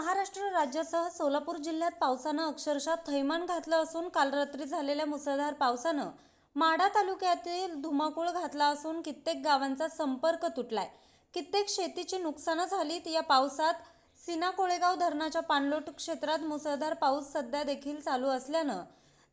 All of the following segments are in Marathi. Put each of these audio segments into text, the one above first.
महाराष्ट्र राज्यासह सोलापूर जिल्ह्यात पावसानं अक्षरशः थैमान घातलं असून काल रात्री झालेल्या मुसळधार पावसानं माढा तालुक्यातील धुमाकूळ घातला असून कित्येक गावांचा संपर्क तुटलाय. कित्येक शेतीची नुकसानं झालीत या पावसात सिना कोळेगाव धरणाच्या पाणलोट क्षेत्रात मुसळधार पाऊस सध्या देखील चालू असल्यानं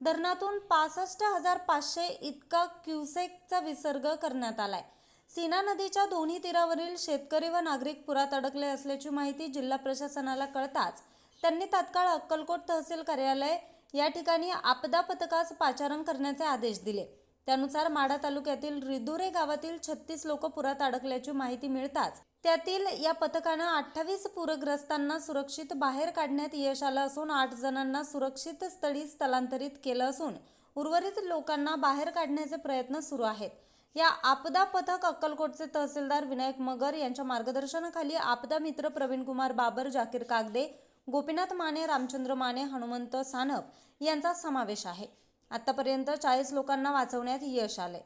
धरणातून पासष्ट हजार पाचशे इतका क्युसेकचा विसर्ग करण्यात आलाय. सीना नदीच्या दोन्ही तीरावरील शेतकरी व नागरिक पुरात अडकले असल्याची माहिती जिल्हा प्रशासनाला कळताच त्यांनी तात्काळ अक्कलकोट तहसील कार्यालय या ठिकाणी आपदा पथकास पाचारण करण्याचे आदेश दिले. त्यानुसार माढा तालुक्यातील रिदुरे गावातील छत्तीस लोक पुरात अडकल्याची माहिती मिळताच त्यातील या पथकानं अठ्ठावीस पूरग्रस्तांना सुरक्षित बाहेर काढण्यात यश आलं असून आठ जणांना सुरक्षित स्थळी स्थलांतरित केलं असून उर्वरित लोकांना बाहेर काढण्याचे प्रयत्न सुरू आहेत. या आपदा पथक अक्कलकोटचे तहसीलदार विनायक मगर यांच्या मार्गदर्शनाखाली आपदा मित्र प्रवीण कुमार बाबर जाकीर कागदे गोपीनाथ माने रामचंद्र माने हनुमंत सानप यांचा समावेश आहे. आतापर्यंत चाळीस लोकांना वाचवण्यात यश आले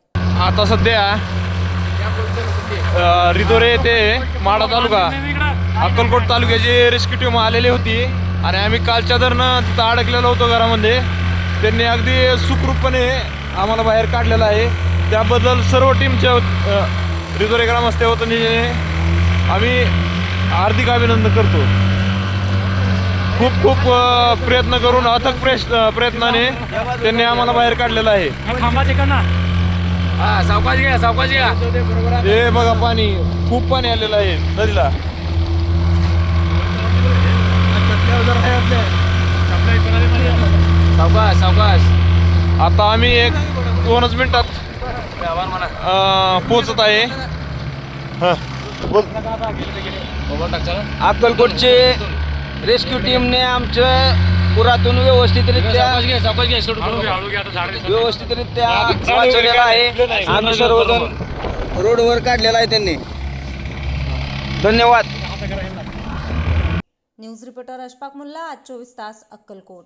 आता सध्या रिदोरे येथे ते माडा तालुका अक्कलकोट तालुक्याची रेस्क्यू टीम आलेली होती. आणि आम्ही कालच्या दरनं तिथं अडकलेलो होतो घरामध्ये. त्यांनी अगदी सुखरूपपणे आम्हाला बाहेर काढलेलं आहे. त्याबद्दल सर्व टीमच्या अ, रिधोरे ग्रामस्थ वतीने आम्ही हार्दिक अभिनंदन करतो. खूप खूप प्रयत्न करून अथक प्रयश प्रयत्नाने त्यांनी आम्हाला बाहेर काढलेलं आहे. थांबाचे का ना? हा सावकाश घ्या सावकाश घ्या. हे बघा पाणी खूप पाणी आलेलं आहे नदीला. सावकाश सावकाश. आता आम्ही एक दोनच मिनिटात अं, पोहोचत आहे. हं, बोल. अक्कलकोटचे रेस्क्यू टीमने आमचं पुरातून व्यवस्थितरित्या व्यवस्थितरित्या वाचवलेला आहे. आम्ही सर्वजण रोडवर काढलेला आहे त्यांनी. धन्यवाद. न्यूज रिपोर्टर अशफाक मुल्ला आज चोवीस तास अक्कलकोट.